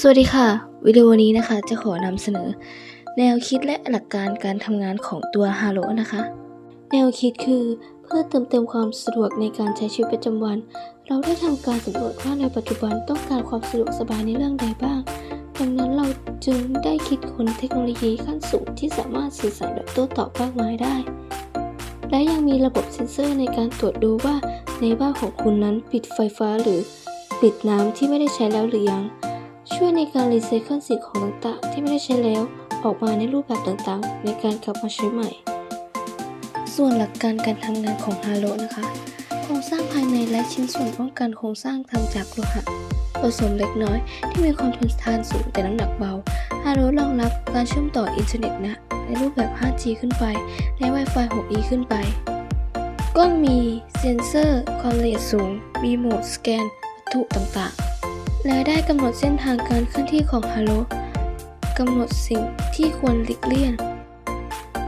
สวัสดีค่ะ วิดีโอนี้นะคะจะขอนำเสนอ แนวคิดและหลักการการทำงานของตัว h a l o นะคะ แนวคิดคือเพื่อเติมเต็มความสะดวกในการใช้ชีวิตประจำวัน เราได้ทำการสำรวจว่าในปัจจุบันต้องการความสะดวกสบายในเรื่องใดบ้าง ดังนั้นเราจึงได้คิดค้นเทคโนโลยีขั้นสูงที่สามารถสื่อสารแบบโต้ตอบมากมายได้ และยังมีระบบเซ็นเซอร์ในการตรวจดูว่าในบ้านของคุณนั้นปิดไฟฟ้าหรือปิดน้ำที่ไม่ได้ใช้แล้วหรือยัง ช่วยในการรีไซเคิลสิ่งของต่างๆ ที่ไม่ได้ใช้แล้ว ออกมาในรูปแบบต่างๆ ในการกลับมาใช้ใหม่ ส่วนหลักการการทำงานของฮาโลนะคะ โครงสร้างภายในและชิ้นส่วนป้องกันโครงสร้างทำจากโลหะผสมเล็กน้อย ที่มีความทนทานสูงแต่น้ำหนักเบาฮาโลรองรับการเชื่อมต่ออินเทอร์เน็ตนะในรูปแบบ 5G ขึ้นไป และ Wi-Fi 6E ขึ้นไป ก้นมีเซ็นเซอร์ความละเอียดสูง มีโหมดสแกนวัตถุต่างๆ และได้กำหนดเส้นทางการเคลื่อนที่ของฮาโลกำหนดสิ่งที่ควรหลีกเลี่ยง